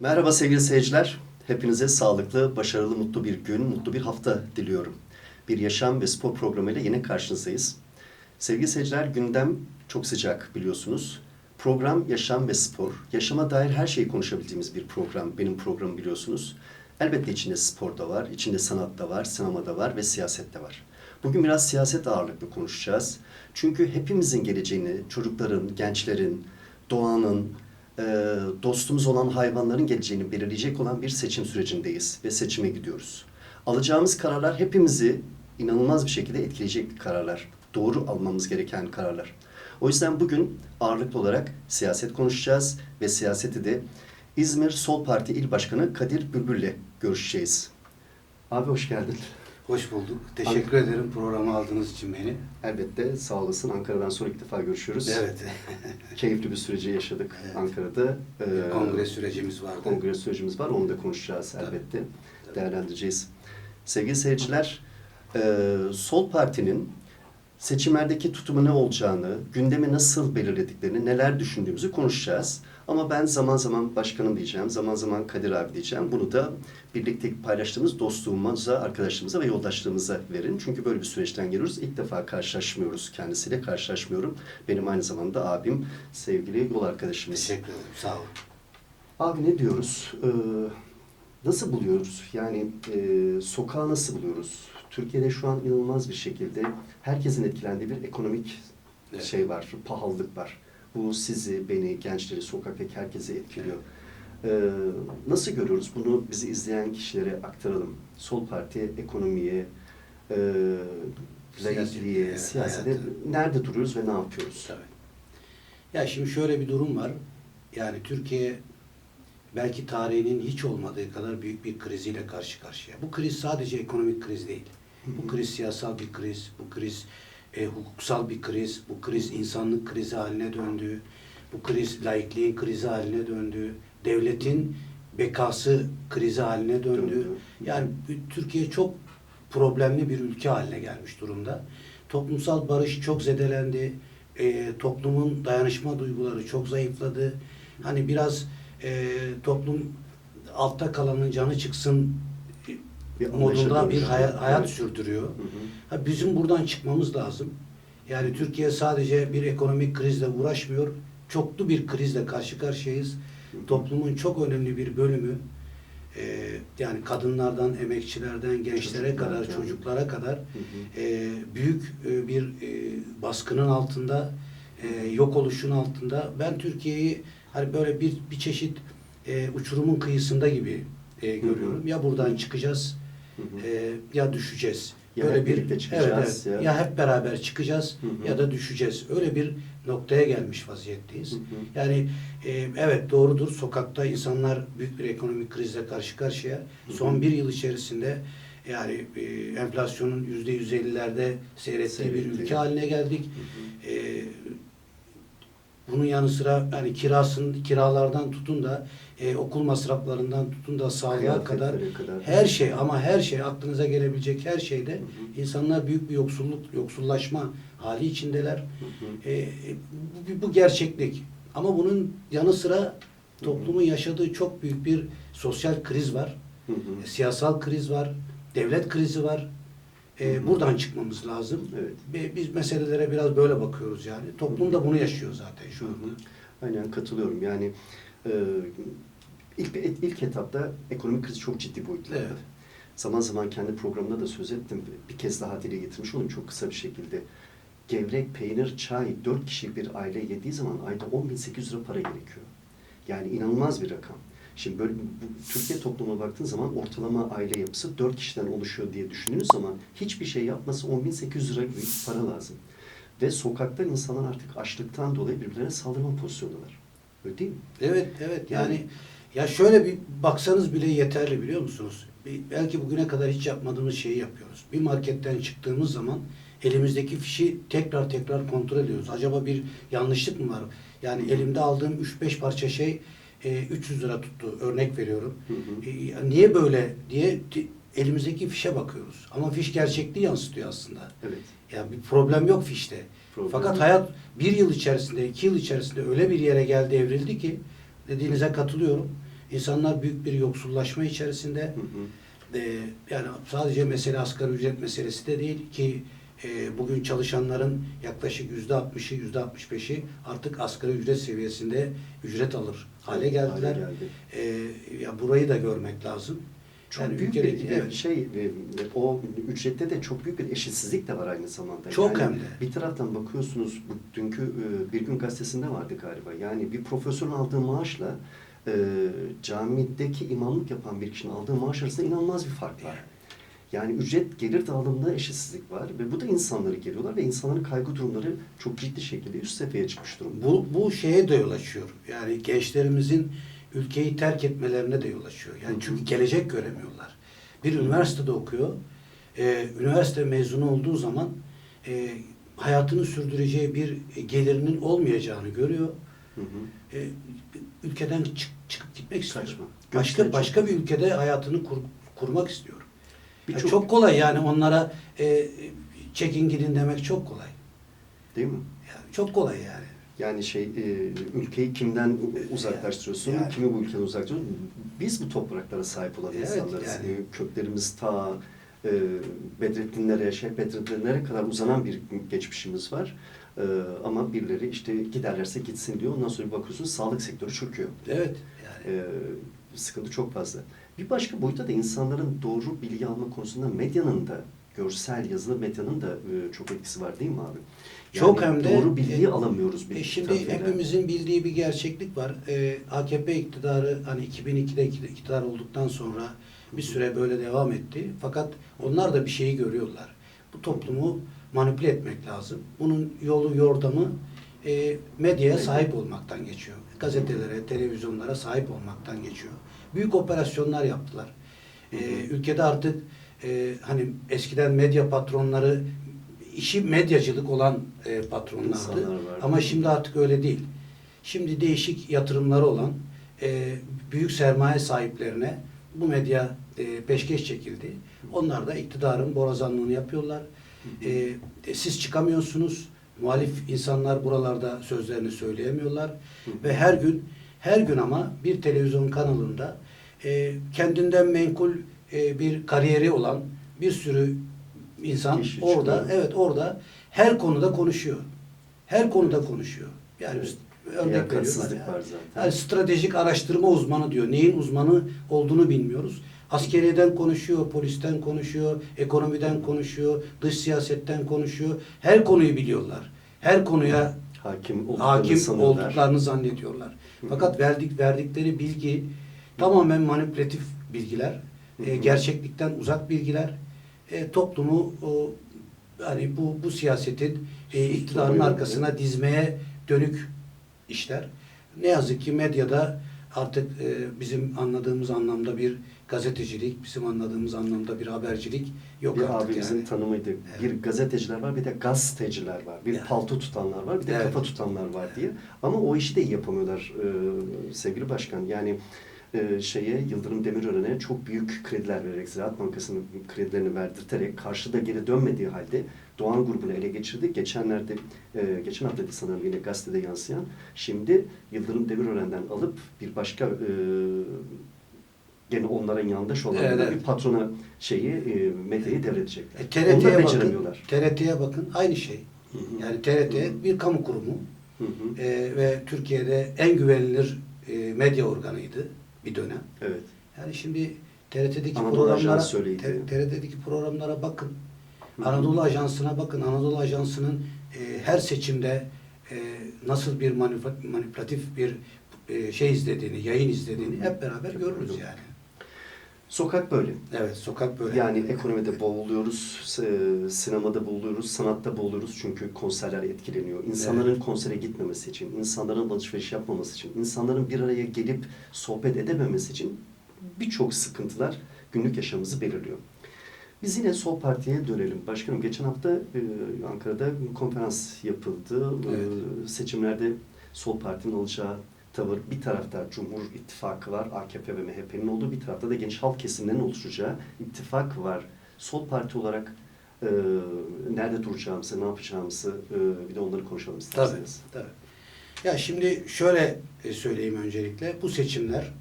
Merhaba sevgili seyirciler. Hepinize sağlıklı, başarılı, mutlu bir gün, mutlu bir hafta diliyorum. Bir yaşam ve spor programıyla yine karşınızdayız. Sevgili seyirciler, gündem çok sıcak biliyorsunuz. Program yaşam ve spor. Yaşama dair her şeyi konuşabildiğimiz bir program. Benim programım biliyorsunuz. Elbette içinde spor da var, içinde sanat da var, sinema da var ve siyaset de var. Bugün biraz siyaset ağırlıklı konuşacağız. Çünkü hepimizin geleceğini, çocukların, gençlerin, doğanın, e, dostumuz olan hayvanların geleceğini belirleyecek olan bir seçim sürecindeyiz ve seçime gidiyoruz. Alacağımız kararlar hepimizi inanılmaz bir şekilde etkileyecek kararlar. Doğru almamız gereken kararlar. O yüzden bugün ağırlıklı olarak siyaset konuşacağız ve siyaseti de İzmir Sol Parti İl Başkanı Kadir Bülbül'le görüşeceğiz. Abi hoş geldin. Hoş bulduk. Teşekkür ederim programı aldığınız için beni. Elbette sağ olasın. Ankara'dan sonra ilk defa görüşüyoruz. Evet. Keyifli bir süreci yaşadık Evet. Ankara'da. Ee, Kongre sürecimiz vardı. kongre sürecimiz var. Onu da konuşacağız Tabii. elbette. Tabii. Değerlendireceğiz. Sevgili seyirciler, e, Sol Parti'nin seçimlerdeki tutumu ne olacağını, gündemi nasıl belirlediklerini, neler düşündüğümüzü konuşacağız. Ama ben zaman zaman başkanım diyeceğim, zaman zaman Kadir abi diyeceğim. Bunu da birlikte paylaştığımız dostluğumuza, arkadaşlığımıza ve yoldaşlığımıza verin. Çünkü böyle bir süreçten geliyoruz. İlk defa karşılaşmıyoruz kendisiyle, karşılaşmıyorum. Benim aynı zamanda abim, sevgili yol arkadaşımız. Teşekkür ederim. Sağ olun. Abi ne diyoruz? Ee, nasıl buluyoruz? Yani e, sokağı nasıl buluyoruz? Türkiye'de şu an inanılmaz bir şekilde herkesin etkilendiği bir ekonomik Evet. şey var, pahalılık var. Bu sizi, beni, gençleri, sokaktaki herkesi etkiliyor. Ee, nasıl görüyoruz? Bunu bizi izleyen kişilere aktaralım. Sol Parti ekonomiye, e, laikliğe, siyasete hayatı. nerede duruyoruz ve ne yapıyoruz? Tabii. Ya şimdi şöyle bir durum var. Yani Türkiye belki tarihinin hiç olmadığı kadar büyük bir kriziyle karşı karşıya. Bu kriz sadece ekonomik kriz değil. Bu kriz siyasal bir kriz, bu kriz e, hukuksal bir kriz, bu kriz insanlık krizi haline döndü, bu kriz laikliğin krizi haline döndü, devletin bekası krizi haline döndü. Yani Türkiye çok problemli bir ülke haline gelmiş durumda. Toplumsal barış çok zedelendi. E, toplumun dayanışma duyguları çok zayıfladı. Hani biraz e, toplum altta kalanın canı çıksın Bir modunda bir dönüştü. hayat, Evet. sürdürüyor. Hı hı. Ha, bizim buradan çıkmamız lazım. Yani Türkiye sadece bir ekonomik krizle uğraşmıyor. Çoklu bir krizle karşı karşıyayız. Toplumun çok önemli bir bölümü e, yani kadınlardan, emekçilerden, gençlere Çocuklar, kadar, yani. çocuklara kadar Hı hı. e, büyük e, bir e, baskının altında, e, yok oluşun altında. Ben Türkiye'yi hani böyle bir bir çeşit e, uçurumun kıyısında gibi e, görüyorum. Ya buradan çıkacağız Hı hı. e, ya düşeceğiz. Ya Böyle hep birlikte çıkacağız evet, evet. ya- ya. hep beraber çıkacağız Hı hı. ya da düşeceğiz. Öyle bir noktaya gelmiş vaziyetteyiz. Hı hı. Yani e, evet doğrudur sokakta insanlar büyük bir ekonomik krizle karşı karşıya. hı. Son bir yıl içerisinde yani e, enflasyonun yüzde yüz ellilerde seyrettiği bir ülke haline geldik. Hı hı. E, bunun yanı sıra hani kirasın kiralardan tutun da e, okul masraflarından tutun da sağlığa kadar kadar. her şey ama her şey aklınıza gelebilecek her şeyde Hı hı. insanlar büyük bir yoksulluk yoksullaşma hali içindeler. Hı hı. E, e, bu, bu gerçeklik. Ama bunun yanı sıra toplumun yaşadığı çok büyük bir sosyal kriz var. Hı hı. E, siyasal kriz var. Devlet krizi var. E, buradan çıkmamız lazım. Evet. Ve biz meselelere biraz böyle bakıyoruz yani. Toplum da bunu yaşıyor zaten şu anda. Aynen katılıyorum. Yani e, ilk ilk etapta ekonomik kriz çok ciddi boyutlarda. Evet. Zaman zaman kendi programımda da söz ettim. Bir kez daha dile getirmiş olayım çok kısa bir şekilde. Gevrek, peynir, çay, dört kişilik bir aile yediği zaman ayda 10.800 lira para gerekiyor. Yani inanılmaz bir rakam. Şimdi böyle bu, Türkiye toplumuna baktığın zaman ortalama aile yapısı dört kişiden oluşuyor diye düşündüğünüz zaman hiçbir şey yapması 10.800 lira gibi para lazım. Ve sokaktan insanlar artık açlıktan dolayı birbirlerine saldırma pozisyondalar. Öyle değil mi? Evet, evet. Yani ya şöyle bir baksanız bile yeterli biliyor musunuz? Belki bugüne kadar hiç yapmadığımız şeyi yapıyoruz. Bir marketten çıktığımız zaman elimizdeki fişi tekrar tekrar kontrol ediyoruz. Acaba bir yanlışlık mı var? Yani elimde aldığım 3-5 parça şey e, 300 lira tuttu. Örnek veriyorum. Hı hı. E, niye böyle diye elimizdeki fişe bakıyoruz. Ama fiş gerçekliği yansıtıyor aslında. Evet. Ya bir problem yok fişte. Problem Fakat hayat bir yıl içerisinde, iki yıl içerisinde öyle bir yere geldi, evrildi ki dediğinize katılıyorum. İnsanlar büyük bir yoksullaşma içerisinde. Hı hı. Ee, yani sadece mesele asgari ücret meselesi de değil ki e, bugün çalışanların yaklaşık yüzde 60'ı, yüzde 65'i artık asgari ücret seviyesinde ücret alır hale geldiler. Hale geldi. Ee, ya burayı da görmek lazım. Çok Yani büyük bir evet. şey, e, o ücrette de çok büyük bir eşitsizlik de var aynı zamanda. Çok Yani hem de. Bir taraftan bakıyorsunuz, dünkü e, Bir Gün Gazetesi'nde vardı galiba. Yani bir profesörün aldığı maaşla e, camideki imamlık yapan bir kişinin aldığı maaş arasında inanılmaz bir fark var. Yani ücret gelir dağılımında eşitsizlik var ve bu da insanları geliyorlar ve insanların kaygı durumları çok ciddi şekilde üst seviyeye çıkmış durumda. Bu, bu şeye de yol açıyor. Yani gençlerimizin ülkeyi terk etmelerine de yol açıyor. Yani çünkü gelecek göremiyorlar. Bir üniversitede okuyor. Ee, üniversite mezunu olduğu zaman e, hayatını sürdüreceği bir gelirinin olmayacağını görüyor. Hı hı. E, ülkeden çık- çıkıp gitmek istiyor. Kaçma. Başka başka bir ülkede hayatını kur- kurmak istiyor. Ya Birçok- çok kolay yani onlara e, çekin gidin demek çok kolay. Değil mi? Yani çok kolay yani. Yani şey e, ülkeyi kimden uzaklaştırıyorsun, Yani. kimi bu ülkeden uzaklaştırıyorsun? Biz bu topraklara sahip olan Evet, insanlarız. yani. E, Köklerimiz ta e, Bedrettinlere, Şeyh Bedrettinlere kadar uzanan bir geçmişimiz var. E, ama birileri işte giderlerse gitsin diyor. Ondan sonra bir bakıyorsunuz sağlık sektörü çöküyor. Evet. Yani E, sıkıntı çok fazla. Bir başka boyutta da insanların doğru bilgi alma konusunda medyanın da görsel yazılı medyanın da e, çok etkisi var değil mi abi? Çok hem de- doğru bilgiyi e, alamıyoruz bir E şimdi tarafıyla. hepimizin bildiği bir gerçeklik var. E, AKP iktidarı hani 2002'de ikti- iktidar olduktan sonra bir süre böyle devam etti. Fakat onlar da bir şeyi görüyorlar. Bu toplumu manipüle etmek lazım. Bunun yolu yordamı e, medyaya sahip olmaktan geçiyor. Gazetelere, televizyonlara sahip olmaktan geçiyor. Büyük operasyonlar yaptılar. E, ülkede artık e, hani eskiden medya patronları işi medyacılık olan e, patronlardı. Ama şimdi artık öyle değil. Şimdi değişik yatırımları olan e, büyük sermaye sahiplerine bu medya e, peşkeş çekildi. Onlar da iktidarın borazanlığını yapıyorlar. E, siz çıkamıyorsunuz. Muhalif insanlar buralarda sözlerini söyleyemiyorlar. Ve her gün her gün ama bir televizyon kanalında e, kendinden menkul e, bir kariyeri olan bir sürü insan Kişi orada çıkıyor. evet orada her konuda konuşuyor. Her konuda konuşuyor. Yani Evet. örnek veriyorlar. var Yani. zaten. Yani stratejik araştırma uzmanı diyor. Neyin uzmanı olduğunu bilmiyoruz. Askeriyeden konuşuyor, polisten konuşuyor, ekonomiden konuşuyor, dış siyasetten konuşuyor. Her konuyu biliyorlar. Her konuya hakim olduklarını hakim olduklarını zannediyorlar. Fakat verdik verdikleri bilgi tamamen manipülatif bilgiler, e, gerçeklikten uzak bilgiler. E, toplumu o, hani bu bu siyasetin e, iktidarın arkasına dizmeye dönük işler. Ne yazık ki medyada artık e, bizim anladığımız anlamda bir gazetecilik, bizim anladığımız anlamda bir habercilik yok bir artık abimizin yani. tanımıydı. Evet. Bir gazeteciler var, bir de gazeteciler var. Bir Yani. palto tutanlar var, bir de Evet. kafa tutanlar var diye. Ama o işi de yapamıyorlar e, sevgili başkan. Yani e, şeye Yıldırım Demirören'e çok büyük krediler vererek, Ziraat Bankası'nın kredilerini verdirterek karşıda geri dönmediği halde Doğan grubunu ele geçirdi. Geçenlerde, e, geçen hafta sanırım yine gazetede yansıyan. Şimdi Yıldırım Demirören'den alıp bir başka e, gene onların yandaş olan Evet, bir patrona şeyi e, medyayı devredecekler. E, TRT'ye bakın. TRT'ye bakın aynı şey. Hı hı. Yani TRT Hı hı. bir kamu kurumu Hı hı. e, ve Türkiye'de en güvenilir e, medya organıydı bir dönem. Evet. Yani şimdi TRT'deki Anadolu programlara TRT'deki programlara bakın. Hı hı. Anadolu Ajansı'na bakın. Anadolu Ajansı'nın e, her seçimde e, nasıl bir manip- manipülatif bir e, şey izlediğini, yayın izlediğini hep beraber görürüz yani. Sokak böyle. Evet, sokak böyle. Yani ekonomide boğuluyoruz, e, sinemada boğuluyoruz, sanatta boğuluyoruz çünkü konserler etkileniyor. İnsanların konsere gitmemesi için, insanların alışveriş yapmaması için, insanların bir araya gelip sohbet edememesi için birçok sıkıntılar günlük yaşamımızı belirliyor. Biz yine Sol Parti'ye dönelim. Başkanım geçen hafta e, Ankara'da konferans yapıldı. E, Evet. seçimlerde Sol Parti'nin alacağı tavır bir tarafta Cumhur İttifakı var, AKP ve MHP'nin olduğu bir tarafta da geniş halk kesimlerinin oluşturacağı ittifak var. Sol Parti olarak e, nerede duracağımızı, ne yapacağımızı e, bir de onları konuşalım Tabii, isterseniz. tabii. Ya şimdi şöyle e, söyleyeyim öncelikle. Bu seçimler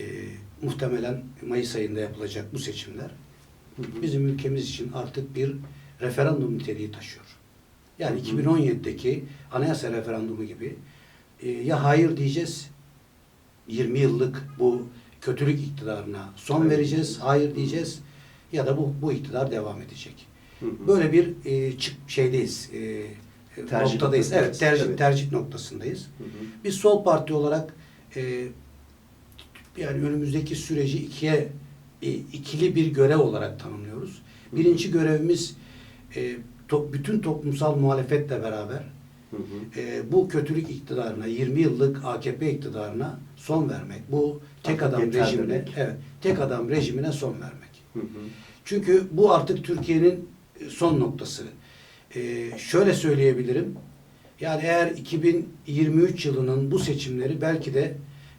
e, muhtemelen Mayıs ayında yapılacak bu seçimler Hı hı. bizim ülkemiz için artık bir referandum niteliği taşıyor. Yani Hı hı. 2017'deki anayasa referandumu gibi e, ya hayır diyeceğiz 20 yıllık bu kötülük iktidarına son Evet. vereceğiz, hayır diyeceğiz ya da bu bu iktidar devam edecek. Hı hı. Böyle bir e, çık şeydeyiz. E, Tercih noktadayız. Evet, tercih Evet. tercih noktasındayız. Hı hı. Biz sol parti olarak e, yani önümüzdeki süreci ikiye e, ikili bir görev olarak tanımlıyoruz. Birinci görevimiz e, to- bütün toplumsal muhalefetle beraber Hı hı. e, bu kötülük iktidarına, 20 yıllık AKP iktidarına son vermek. Bu tek adam yeter rejimine, demek. evet, tek adam rejimine son vermek. Hı hı. Çünkü bu artık Türkiye'nin son noktası. Ee, şöyle söyleyebilirim. Yani eğer 2023 yılının bu seçimleri belki de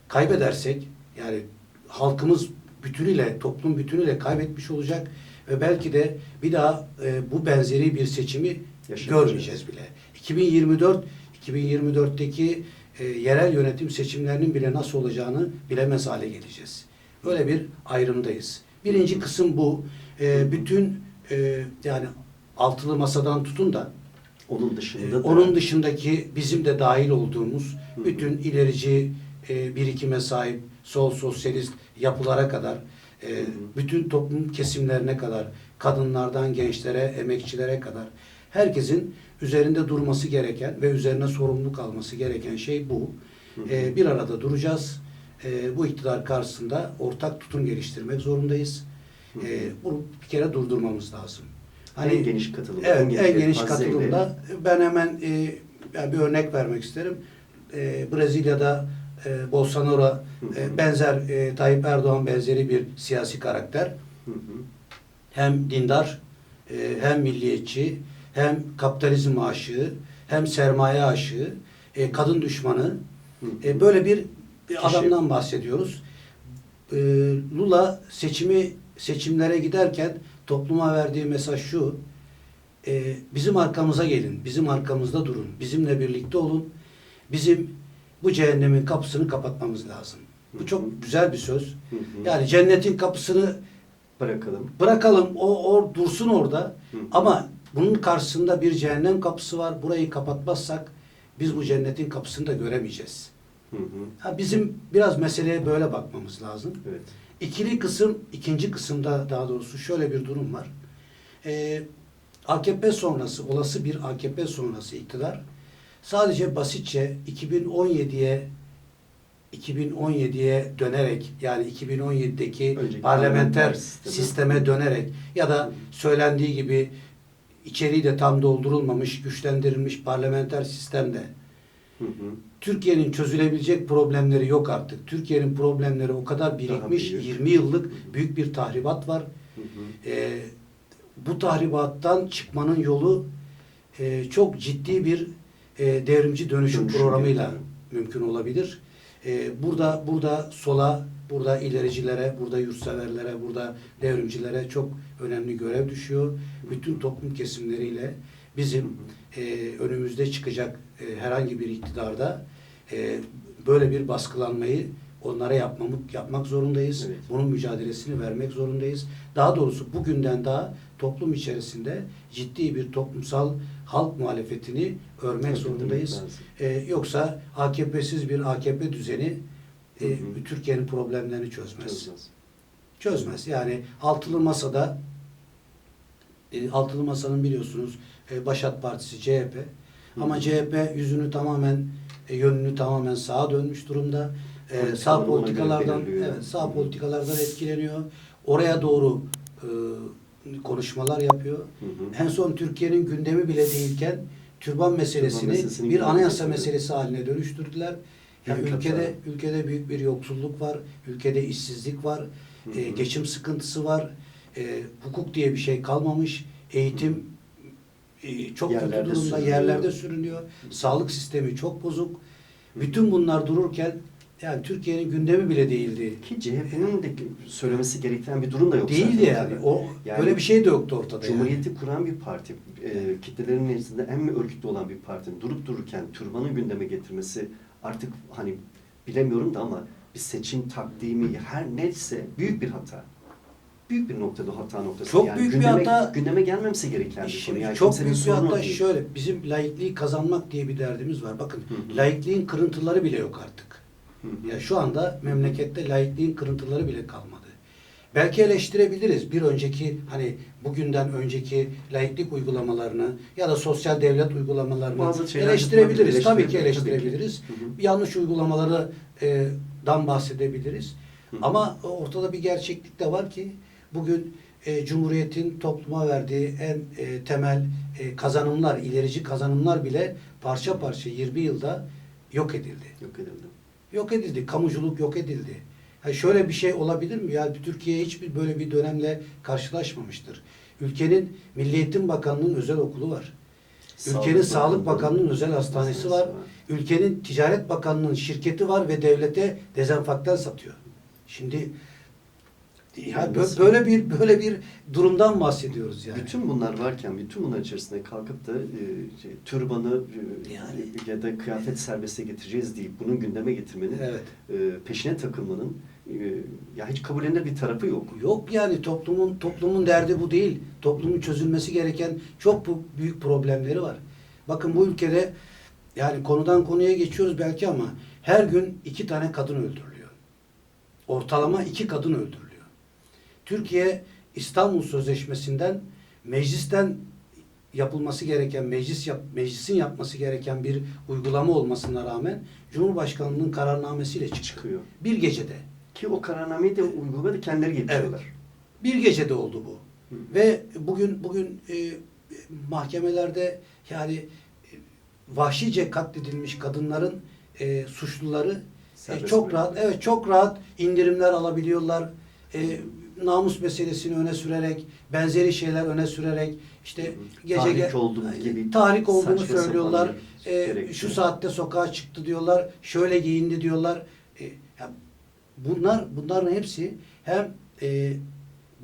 kaybedersek, yani halkımız bütünüyle, toplum bütünüyle kaybetmiş olacak ve belki de bir daha e, bu benzeri bir seçimi görmeyeceğiz bile. 2024 2024'teki e, yerel yönetim seçimlerinin bile nasıl olacağını bilemez hale geleceğiz. Öyle bir ayrımdayız. Birinci kısım bu. E, bütün e, yani altılı masadan tutun da Onun e, dışında da onun dışındaki bizim de dahil olduğumuz Hı bütün ilerici e, birikime sahip sol sosyalist yapılara kadar e, hı. bütün toplum kesimlerine kadar kadınlardan gençlere, emekçilere kadar herkesin üzerinde durması gereken ve üzerine sorumluluk alması gereken şey bu. E, bir arada duracağız. E, bu iktidar karşısında ortak tutum geliştirmek zorundayız. E, bunu bir kere durdurmamız lazım. en geniş katılım. Evet, en geniş, yelpazeyle- katılımda. Ben hemen e, yani bir örnek vermek isterim. E, Brezilya'da e, Bolsonaro e, benzer e, Tayyip Erdoğan benzeri bir siyasi karakter. Hı hı. Hem dindar, e, hem milliyetçi, hem kapitalizm aşığı, hem sermaye aşığı, e, kadın düşmanı. E, böyle bir Kişi. adamdan bahsediyoruz. E, Lula seçimi seçimlere giderken topluma verdiği mesaj şu. e, bizim arkamıza gelin, bizim arkamızda durun, bizimle birlikte olun. Bizim bu cehennemin kapısını kapatmamız lazım. Bu çok güzel bir söz. Yani cennetin kapısını bırakalım. bırakalım, o, o dursun orada. Ama bunun karşısında bir cehennem kapısı var. Burayı kapatmazsak biz bu cennetin kapısını da göremeyeceğiz. Hı hı. Ha, bizim biraz meseleye böyle bakmamız lazım. Evet. İkili kısım, ikinci kısımda daha doğrusu şöyle bir durum var. Ee, AKP sonrası, olası bir AKP sonrası iktidar sadece basitçe 2017'ye 2017'ye dönerek yani 2017'deki Önceki parlamenter sisteme. sisteme dönerek ya da söylendiği gibi içeriği de tam doldurulmamış, güçlendirilmiş parlamenter sistemde. Türkiye'nin çözülebilecek problemleri yok artık. Türkiye'nin problemleri o kadar birikmiş. büyük. 20 yıllık büyük bir tahribat var. Hı hı. Ee, bu tahribattan çıkmanın yolu e, çok ciddi bir e, devrimci dönüşüm Dönüşüm programıyla gerekiyor. mümkün olabilir. E, burada burada sola, burada ilericilere, burada yurtseverlere, burada devrimcilere çok önemli görev düşüyor. Bütün toplum kesimleriyle bizim e, önümüzde çıkacak e, herhangi bir iktidarda e, böyle bir baskılanmayı onlara yapmamık, yapmak zorundayız. Evet. Bunun mücadelesini vermek zorundayız. Daha doğrusu bugünden daha toplum içerisinde ciddi bir toplumsal halk muhalefetini örmek zorundayız. lazım. E, yoksa AKP'siz bir AKP düzeni Hı hı. Türkiye'nin problemlerini çözmez. Çözmez. Çözmez. Yani altılı masada e, altılı masanın biliyorsunuz e, Başat Partisi CHP ama Hı. CHP yüzünü tamamen e, yönünü tamamen sağa dönmüş durumda. Politikalarını sağ politikalardan evet sağ Hı. politikalardan etkileniyor. Oraya doğru konuşmalar yapıyor. Hı hı. En son Türkiye'nin gündemi bile değilken türban meselesini meselesini bir anayasa meselesi haline dönüştürdüler. Yani Büyük ülkede hata. ülkede büyük bir yoksulluk var, ülkede işsizlik var, Hı e, hı. geçim sıkıntısı var, e, hukuk diye bir şey kalmamış, eğitim e, çok Yerlerde kötü durumda, sürünüyor. yerlerde sürünüyor, sağlık sistemi çok bozuk. Bütün bunlar dururken yani Türkiye'nin gündemi bile değildi. Ki CHP'nin de söylemesi gereken bir durum da yok. Değildi yani. ortada. O Yani böyle bir şey de yoktu ortada. yani. Cumhuriyeti kuran bir parti, e, kitlelerin nezdinde en örgütlü olan bir partinin durup dururken türbanı gündeme getirmesi artık hani bilemiyorum da ama bir seçim takdimi her neyse büyük bir hata. Büyük bir noktada hata noktası. Çok büyük bir gündeme, hata. Gündeme gelmemesi gereken bir konu. Yani çok büyük bir hatta değil. şöyle bizim laikliği kazanmak diye bir derdimiz var. Bakın Hı hı. laikliğin kırıntıları bile yok artık. Hı hı. Ya şu anda memlekette laikliğin kırıntıları bile kalmadı. Belki eleştirebiliriz bir önceki hani bugünden önceki laiklik uygulamalarını ya da sosyal devlet uygulamalarını Bazı eleştirebiliriz. Tabii ki eleştirebilir, eleştirebiliriz. tabii ki. Hı hı. Yanlış uygulamaları e, dan bahsedebiliriz. Hı hı. Ama ortada bir gerçeklik de var ki bugün e, Cumhuriyet'in topluma verdiği en e, temel e, kazanımlar, ilerici kazanımlar bile parça parça 20 yılda yok edildi. Yok edildi. Yok edildi. Kamuculuk yok edildi. Ha şöyle bir şey olabilir mi? Yani Türkiye hiçbir böyle bir dönemle karşılaşmamıştır. Ülkenin Milli Eğitim Bakanlığı'nın özel okulu var. Ülkenin Sağlık Sağlık Bakanlığı- Bakanlığı'nın özel hastanesi var. Ülkenin Ticaret Bakanlığı'nın şirketi var ve devlete dezenfektan satıyor. Şimdi ya bö- Nasıl? böyle bir böyle bir durumdan bahsediyoruz yani. Bütün bunlar varken, bütün bunlar içerisinde kalkıp da e, şey, türbanı e, Yani. ya da kıyafet serbeste getireceğiz deyip bunun gündeme getirmenin, Evet. e, peşine takılmanın e, ya hiç kabullenilir bir tarafı yok. Yok yani toplumun toplumun derdi bu değil. Toplumun çözülmesi gereken çok bu- büyük problemleri var. Bakın bu ülkede yani konudan konuya geçiyoruz belki ama her gün iki tane kadın öldürülüyor. Ortalama iki kadın öldürülüyor. Türkiye İstanbul Sözleşmesi'nden meclisten yapılması gereken meclis yap, meclisin yapması gereken bir uygulama olmasına rağmen Cumhurbaşkanlığının kararnamesiyle çıktı. Çıkıyor. Bir gecede. Ki o kararnameyi de uygulamada kendileri getiriyorlar. Bir gecede oldu bu. Hı. Ve bugün bugün e, mahkemelerde yani e, vahşice katledilmiş kadınların e, suçluları e, çok rahat evet çok rahat indirimler alabiliyorlar. E, namus meselesini öne sürerek, benzeri şeyler öne sürerek işte gece Tahrik oldum gibi tahrik olduğunu söylüyorlar. E, şu saatte sokağa çıktı diyorlar. Şöyle giyindi diyorlar. E, ya bunlar bunların hepsi hem e,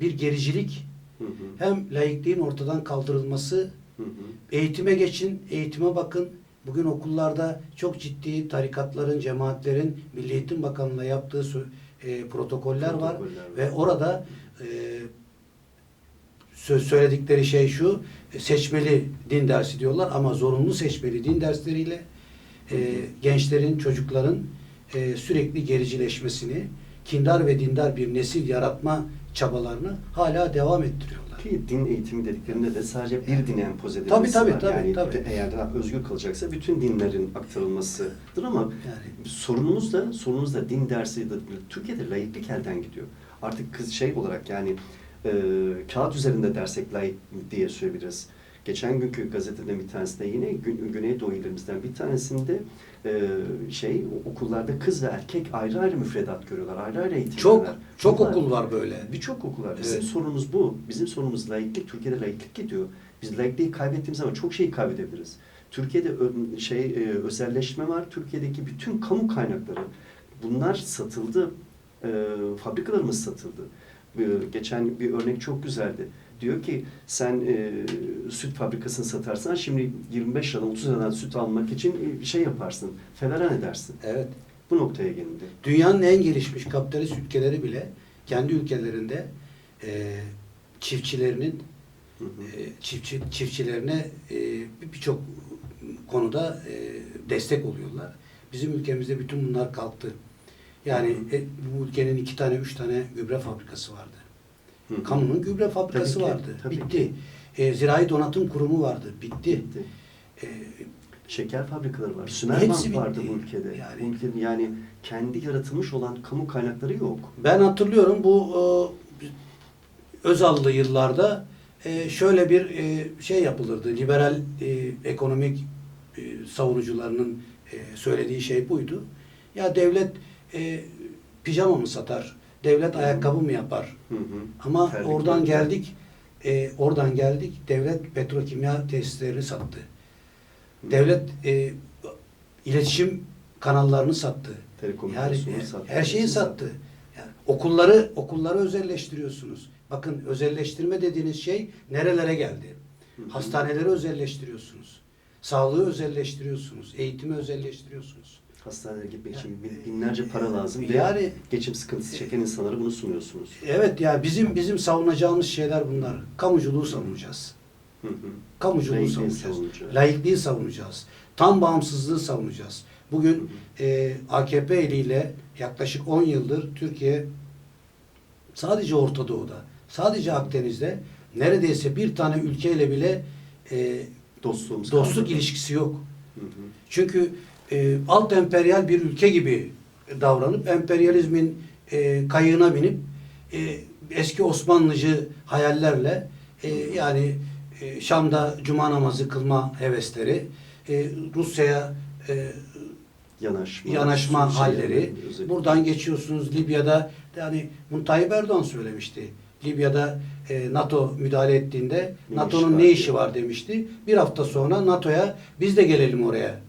bir gericilik Hı hı. hem laikliğin ortadan kaldırılması, Hı hı. eğitime geçin, eğitime bakın. Bugün okullarda çok ciddi tarikatların, cemaatlerin Milli Eğitim Bakanlığı'na yaptığı e, protokoller, var Protokoller var. ve orada e, söz söyledikleri şey şu, e, seçmeli din dersi diyorlar ama zorunlu seçmeli din dersleriyle e, gençlerin, çocukların e, sürekli gericileşmesini, kindar ve dindar bir nesil yaratma çabalarını hala devam ettiriyorlar. Ki din eğitimi dediklerinde de sadece bir dine empoze edilmesi Tabii, tabii, var. tabii, yani tabii. eğer özgür kalacaksa bütün dinlerin aktarılmasıdır ama Yani sorunumuz da sorunumuz da din dersi de Türkiye'de laiklik elden gidiyor. Artık kız şey olarak yani e, kağıt üzerinde dersek laik diye söyleyebiliriz. Geçen günkü gazeteden bir tanesinde yine Gün, Güneydoğu illerimizden bir tanesinde e, şey okullarda kız ve erkek ayrı ayrı müfredat görüyorlar. Ayrı ayrı eğitim çok çok Bunlar- okul var böyle. Birçok okul var. Bizim Evet. sorunumuz bu. Bizim sorunumuz laiklik. Türkiye'de laiklik gidiyor. Biz laikliği kaybettiğimiz zaman çok şeyi kaybedebiliriz. Türkiye'de şey e, özelleşme var. Türkiye'deki bütün kamu kaynakları bunlar satıldı. E, fabrikalarımız satıldı. E, geçen bir örnek çok güzeldi. Diyor ki sen e, süt fabrikasını satarsan şimdi 25 liradan 30 liradan süt almak için e, şey yaparsın. Feveran edersin. Evet. Bu noktaya gelindi. Dünyanın en gelişmiş kapitalist ülkeleri bile kendi ülkelerinde e, çiftçilerinin Hı hı. e, çiftçi çiftçilerine e, bir- birçok konuda e, destek oluyorlar. Bizim ülkemizde bütün bunlar kalktı. Yani Hı hı. e, bu ülkenin iki tane, üç tane gübre fabrikası vardı. Hı. Kamunun gübre fabrikası Tabii ki, vardı. tabii Bitti. ki. E, zirai donatım kurumu vardı. Bitti. Bitti. E, Şeker fabrikaları var. Hepsi vardı bitti. bu ülkede. Yani- Bu ülkenin yani kendi yaratılmış olan kamu kaynakları yok. Ben hatırlıyorum bu e, Özallı yıllarda e, şöyle bir e, şey yapılırdı. Liberal e, ekonomik e, savunucularının e, söylediği şey buydu. Ya devlet e, pijama mı satar? Devlet ayakkabı mı yapar? Hı hı. Ama Terlik oradan geldik. e, oradan geldik. Devlet petrokimya tesislerini sattı. Hı. Devlet e, iletişim kanallarını sattı. Yani her, sattı. her şeyi sattı. Yani okulları okulları özelleştiriyorsunuz. Bakın özelleştirme dediğiniz şey nerelere geldi? Hı hı. Hastaneleri özelleştiriyorsunuz. Sağlığı özelleştiriyorsunuz. Eğitimi özelleştiriyorsunuz. Hastanelere gitmek için bin- binlerce para lazım ve Yani- geçim sıkıntısı çeken insanlara bunu sunuyorsunuz. Evet ya bizim bizim savunacağımız şeyler bunlar. Kamuculuğu savunacağız. Hı hı. Kamuculuğu Laikliği savunacağız. savunacağız. Laikliği savunacağız. Tam bağımsızlığı savunacağız. Bugün e, AKP eliyle yaklaşık 10 yıldır Türkiye sadece Orta Doğu'da, sadece Akdeniz'de neredeyse bir tane ülkeyle bile e, Dostluğumuz dostluk kalmadı. ilişkisi yok. Hı hı. Çünkü e, alt emperyal bir ülke gibi davranıp emperyalizmin e, kayığına binip e, eski Osmanlıcı hayallerle e, yani e, Şam'da cuma namazı kılma hevesleri, e, Rusya'ya e, Yanaşma, yanaşma halleri. özellikle. Buradan geçiyorsunuz Libya'da yani bunu Tayyip Erdoğan söylemişti. Libya'da e, NATO müdahale ettiğinde NATO'nun ne işi var demişti. Bir hafta sonra NATO'ya biz de gelelim oraya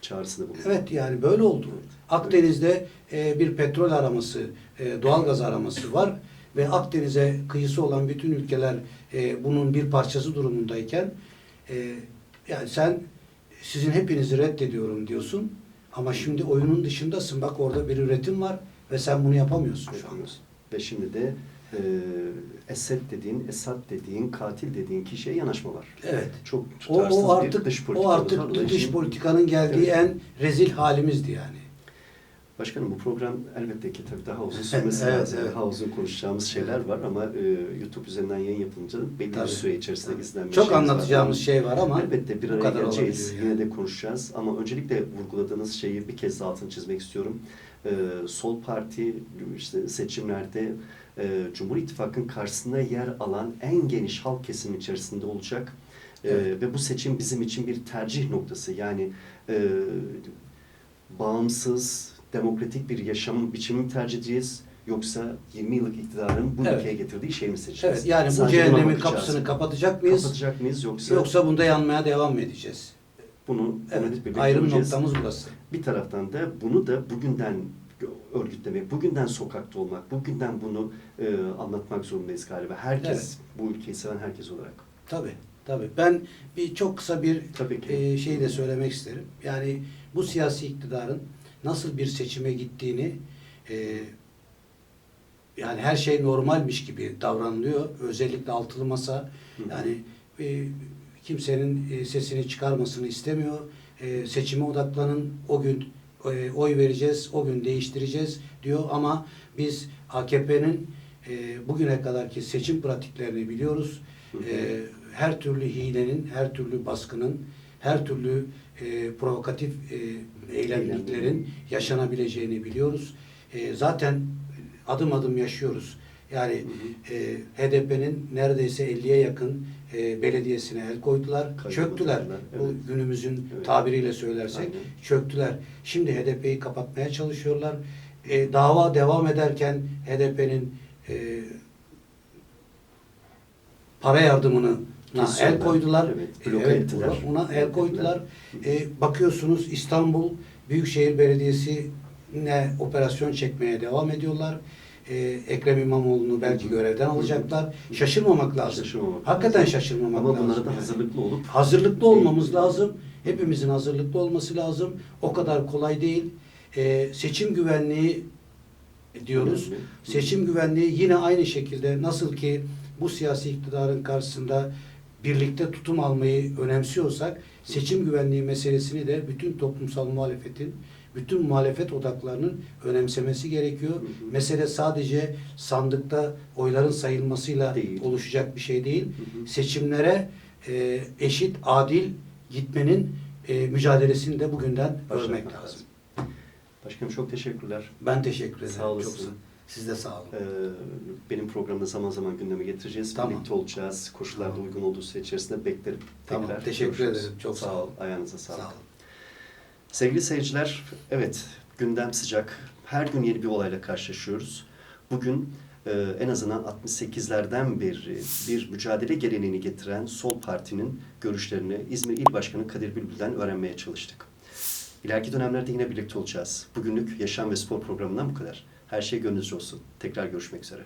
çağrısında bulundu. Evet yani böyle oldu. Akdeniz'de e, bir petrol araması, e, doğalgaz araması var ve Akdeniz'e kıyısı olan bütün ülkeler e, bunun bir parçası durumundayken e, yani sen sizin hepinizi reddediyorum diyorsun ama şimdi oyunun dışındasın. Bak orada bir üretim var ve sen bunu yapamıyorsun şu anda. Ve şimdi de e, Esed dediğin, Esad dediğin, katil dediğin kişiye yanaşma var. Evet. Çok O, tutarsız o bir artık dış o politikamız artık dış politikanın geldiği Evet. en rezil halimizdi yani. Başkanım bu program elbette ki tabii daha uzun sürmesi Evet, lazım. evet. Daha uzun konuşacağımız şeyler var ama e, YouTube üzerinden yayın yapılınca belli Tabii. bir süre içerisinde Tabii. izlenme Çok şeyimiz var. anlatacağımız şey var ama Elbette bir bu araya kadar geleceğiz. olabiliyor Yine yani. de konuşacağız. Ama öncelikle vurguladığınız şeyi bir kez daha altını çizmek istiyorum. Ee, Sol Parti işte seçimlerde e, Cumhur İttifakı'nın karşısında yer alan en geniş halk kesimi içerisinde olacak. Ee, Evet. ve bu seçim bizim için bir tercih noktası. Yani e, bağımsız, demokratik bir yaşam biçimi mi tercih edeceğiz? Yoksa 20 yıllık iktidarın bu Evet. ülkeye getirdiği şey mi seçeceğiz? Evet yani bu Sadece buna cehennemin kapısını kapatacak mıyız? Kapatacak mıyız yoksa, Yoksa bunda yanmaya devam mı edeceğiz? bunu Evet. evet. Ayrım göreceğiz. noktamız burası. Bir taraftan da bunu da bugünden örgütlemek, bugünden sokakta olmak, bugünden bunu e, anlatmak zorundayız galiba. Herkes, Evet. bu ülkeyi seven herkes olarak. Tabii. Tabii. Ben bir çok kısa bir Tabii ki. e, şey de söylemek isterim. Yani bu siyasi iktidarın nasıl bir seçime gittiğini e, yani her şey normalmiş gibi davranılıyor. Özellikle altılı masa yani e, kimsenin e, sesini çıkarmasını istemiyor. E, seçime odaklanın. O gün e, oy vereceğiz, o gün değiştireceğiz diyor ama biz AKP'nin e, bugüne kadarki seçim pratiklerini biliyoruz. E, her türlü hilenin, her türlü baskının, her türlü e, provokatif e, eylemliklerin yaşanabileceğini biliyoruz. E, zaten adım adım yaşıyoruz. Yani Hı e, HDP'nin neredeyse 50'ye yakın e, belediyesine el koydular, Kayyum çöktüler. atadılar, Bu evet. günümüzün Evet. tabiriyle söylersek Aynen. çöktüler. Şimdi HDP'yi kapatmaya çalışıyorlar. E, dava devam ederken HDP'nin e, para yardımını el koydular. Evet, E, bloke evet, ettiler. buna el koydular. E, bakıyorsunuz İstanbul Büyükşehir Belediyesi ne operasyon çekmeye devam ediyorlar. E, Ekrem İmamoğlu'nu belki görevden alacaklar. Şaşırmamak lazım. Şaşırmamak Hakikaten lazım. şaşırmamak Ama lazım. bunlara da yani. hazırlıklı olup Hazırlıklı olmamız lazım. Hepimizin hazırlıklı olması lazım. O kadar kolay değil. Ee, seçim güvenliği diyoruz. Seçim güvenliği yine aynı şekilde nasıl ki bu siyasi iktidarın karşısında birlikte tutum almayı önemsiyorsak seçim güvenliği meselesini de bütün toplumsal muhalefetin bütün muhalefet odaklarının önemsemesi gerekiyor. Hı hı. Mesele sadece sandıkta oyların sayılmasıyla Değil. oluşacak bir şey değil Hı hı. seçimlere e, eşit, adil gitmenin e, mücadelesini de bugünden Başlamak örmek lazım. lazım. Başkanım çok teşekkürler. Ben teşekkür ederim. Sağ olasın. Çok sağ Siz de sağ olun. Ee, benim programda zaman zaman gündeme getireceğiz. Tamam. Birlikte olacağız. Koşullar da Tamam. uygun olduğu süre içerisinde beklerim. Tamam, Tekrar teşekkür görüşürüz. ederim. Çok sağ ol. Ayağınıza sağlık. Sağ olun. Sevgili seyirciler, evet gündem sıcak. Her gün yeni bir olayla karşılaşıyoruz. Bugün e, en azından 68'lerden beri bir mücadele geleneğini getiren Sol Parti'nin görüşlerini İzmir İl Başkanı Kadir Bülbül'den öğrenmeye çalıştık. İleriki dönemlerde yine birlikte olacağız. Bugünlük Yaşam ve Spor programından bu kadar. Her şey gönlünüzce olsun. Tekrar görüşmek üzere.